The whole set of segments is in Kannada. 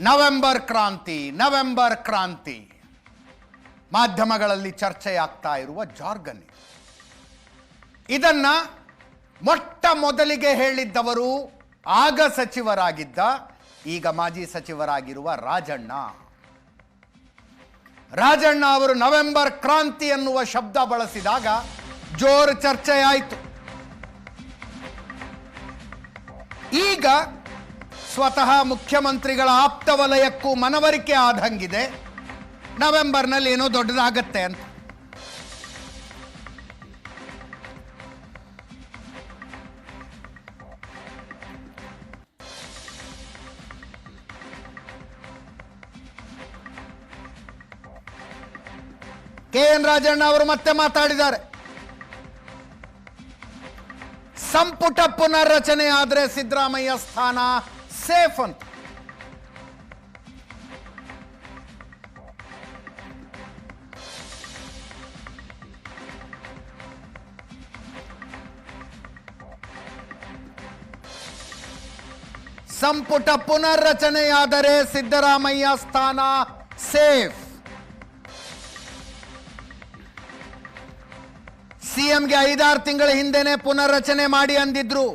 ನವೆಂಬರ್ ಕ್ರಾಂತಿ ನವೆಂಬರ್ ಕ್ರಾಂತಿ. ಮಾಧ್ಯಮಗಳಲ್ಲಿ ಚರ್ಚೆಯಾಗ್ತಾ ಇರುವ ಜಾರ್ಗನ್. ಇದು. ಇದನ್ನ ಮೊಟ್ಟ ಮೊದಲಿಗೆ ಹೇಳಿದ್ದವರು ಆಗ ಸಚಿವರಾಗಿದ್ದ, ಈಗ ಮಾಜಿ ಸಚಿವರಾಗಿರುವ ರಾಜಣ್ಣ. ರಾಜಣ್ಣ ಅವರು ನವೆಂಬರ್ ಕ್ರಾಂತಿ ಎನ್ನುವ ಶಬ್ದ ಬಳಸಿದಾಗ ಜೋರು ಚರ್ಚೆಯಾಯಿತು. ಈಗ ಸ್ವತಃ ಮುಖ್ಯಮಂತ್ರಿಗಳ ಆಪ್ತ ವಲಯಕ್ಕೂ ಮನವರಿಕೆ ಆದಂಗಿದೆ. ನವೆಂಬರ್ನಲ್ಲಿ ಏನೋ ದೊಡ್ಡದಾಗತ್ತೆ ಅಂತ. ಕೆ ಎನ್ ರಾಜಣ್ಣ ಅವರು ಮತ್ತೆ ಮಾತಾಡಿದ್ದಾರೆ. ಸಂಪುಟ ಪುನರ್ರಚನೆ ಆದ್ರೆ ಸಿದ್ದರಾಮಯ್ಯ ಸ್ಥಾನ ಸೇಫ್ ಅಂತ ಸಂಪುಟ ಪುನರ್ರಚನೆಯಾದರೆ ಸಿದ್ದರಾಮಯ್ಯ ಸ್ಥಾನ ಸೇಫ್ ಸಿಎಂಗೆ ಐದಾರು ತಿಂಗಳ ಹಿಂದೆನೆ ಪುನರ್ರಚನೆ ಮಾಡಿ ಅಂದಿದ್ರು.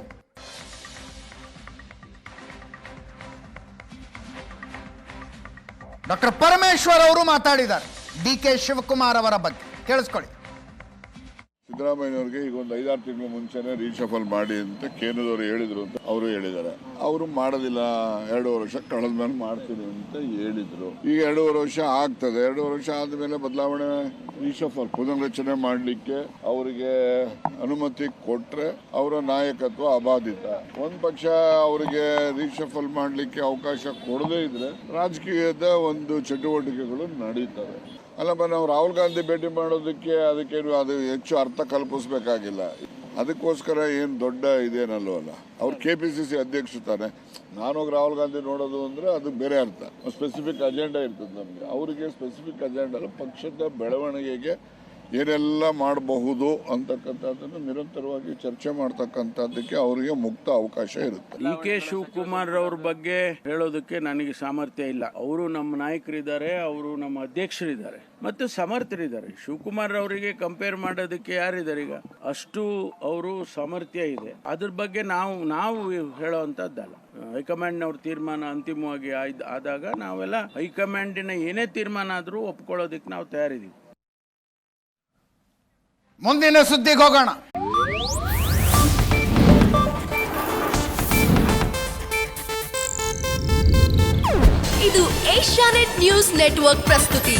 ಡಾಕ್ಟರ್ ಪರಮೇಶ್ವರ್ ಅವರು ಮಾತಾಡಿದ್ದಾರೆ. ಡಿ ಕೆ ಶಿವಕುಮಾರ್ ಅವರ ಬಗ್ಗೆ. ಕೇಳಿಸ್ಕೊಳ್ಳಿ. ಸಿದ್ದರಾಮಯ್ಯನವ್ರಿಗೆ ಈಗ ಒಂದು ಐದಾರು ತಿಂಗಳ ಮುಂಚೆನೆ ರೀಶಫಲ್ ಮಾಡಿ ಅಂತ ಕೇಂದ್ರದವರು ಹೇಳಿದ್ರು ಅಂತ ಅವರು ಹೇಳಿದ್ದಾರೆ. ಅವರು ಮಾಡೋದಿಲ್ಲ ಎರಡೂವರೆ ವರ್ಷ ಕಳೆದ ಮೇಲೆ ಮಾಡ್ತೀನಿ ಅಂತ ಹೇಳಿದ್ರು. ಈಗ ಎರಡೂವರೆ ವರ್ಷ ಆಗ್ತದೆ. ಎರಡೂವರೆ ವರ್ಷ ಆದಮೇಲೆ ಬದಲಾವಣೆ ರೀಶಫಲ್ ಪುನರ್ರಚನೆ ಮಾಡಲಿಕ್ಕೆ ಅವರಿಗೆ ಅನುಮತಿ ಕೊಟ್ಟರೆ ಅವರ ನಾಯಕತ್ವ ಅಬಾಧಿತ. ಒಂದ್ ಪಕ್ಷ ಅವರಿಗೆ ರೀಶಫಲ್ ಮಾಡಲಿಕ್ಕೆ ಅವಕಾಶ ಕೊಡದೇ ಇದ್ರೆ ರಾಜಕೀಯದ ಒಂದು ಚಟುವಟಿಕೆಗಳು ನಡೀತವೆ. ಅಲ್ಲಪ್ಪ, ನಾವು ರಾಹುಲ್ ಗಾಂಧಿ ಭೇಟಿ ಮಾಡೋದಕ್ಕೆ ಅದಕ್ಕೇನು ಅದು ಹೆಚ್ಚು ಅರ್ಥ ಕಲ್ಪಿಸ್ಬೇಕಾಗಿಲ್ಲ ಅದಕ್ಕೋಸ್ಕರ ಏನು ದೊಡ್ಡ ಇದೇನಲ್ವಲ್ಲ ಅವ್ರು ಕೆ ಪಿ ಸಿ ಸಿ ಅಧ್ಯಕ್ಷ ತಾನೆ. ನಾನು ರಾಹುಲ್ ಗಾಂಧಿ ನೋಡೋದು ಅಂದರೆ ಅದು ಬೇರೆ ಅರ್ಥ. ಸ್ಪೆಸಿಫಿಕ್ ಅಜೆಂಡಾ ಇರ್ತದೆ ನಮಗೆ. ಅವರಿಗೆ ಸ್ಪೆಸಿಫಿಕ್ ಅಜೆಂಡಾ ಪಕ್ಷದ ಬೆಳವಣಿಗೆಗೆ ಏನೆಲ್ಲ ಮಾಡಬಹುದು ಅಂತಕ್ಕಂಥದ್ದನ್ನು ನಿರಂತರವಾಗಿ ಚರ್ಚೆ ಮಾಡ್ತಕ್ಕಂಥದ್ದಕ್ಕೆ ಅವರಿಗೆ ಮುಕ್ತ ಅವಕಾಶ ಇರುತ್ತೆ. ಡಿ ಕೆ ಶಿವಕುಮಾರ್ ಅವ್ರ ಬಗ್ಗೆ ಹೇಳೋದಕ್ಕೆ ನನಗೆ ಸಾಮರ್ಥ್ಯ ಇಲ್ಲ. ಅವರು ನಮ್ಮ ನಾಯಕರಿದ್ದಾರೆ, ಅವರು ನಮ್ಮ ಅಧ್ಯಕ್ಷರಿದ್ದಾರೆ, ಮತ್ತು ಸಮರ್ಥರಿದ್ದಾರೆ. ಶಿವಕುಮಾರ್ ಅವರಿಗೆ ಕಂಪೇರ್ ಮಾಡೋದಕ್ಕೆ ಯಾರಿದ್ದಾರೆ ಈಗ? ಅಷ್ಟು ಅವರು ಸಾಮರ್ಥ್ಯ ಇದೆ. ಅದ್ರ ಬಗ್ಗೆ ನಾವು ನಾವು ಹೇಳೋವಂಥದ್ದಲ್ಲ. ಹೈಕಮಾಂಡ್ನವ್ರ ತೀರ್ಮಾನ ಅಂತಿಮವಾಗಿ ಆದಾಗ ನಾವೆಲ್ಲ ಹೈಕಮಾಂಡಿನ ಏನೇ ತೀರ್ಮಾನ ಆದರೂ ಒಪ್ಕೊಳ್ಳೋದಕ್ಕೆ ನಾವು ತಯಾರಿದ್ದೀವಿ. ಮುಂದಿನ ಸುದ್ದಿಗೆ ಹೋಗೋಣ. ಇದು ಏಷ್ಯಾನೆಟ್ ನ್ಯೂಸ್ ನೆಟ್ವರ್ಕ್ ಪ್ರಸ್ತುತಿ.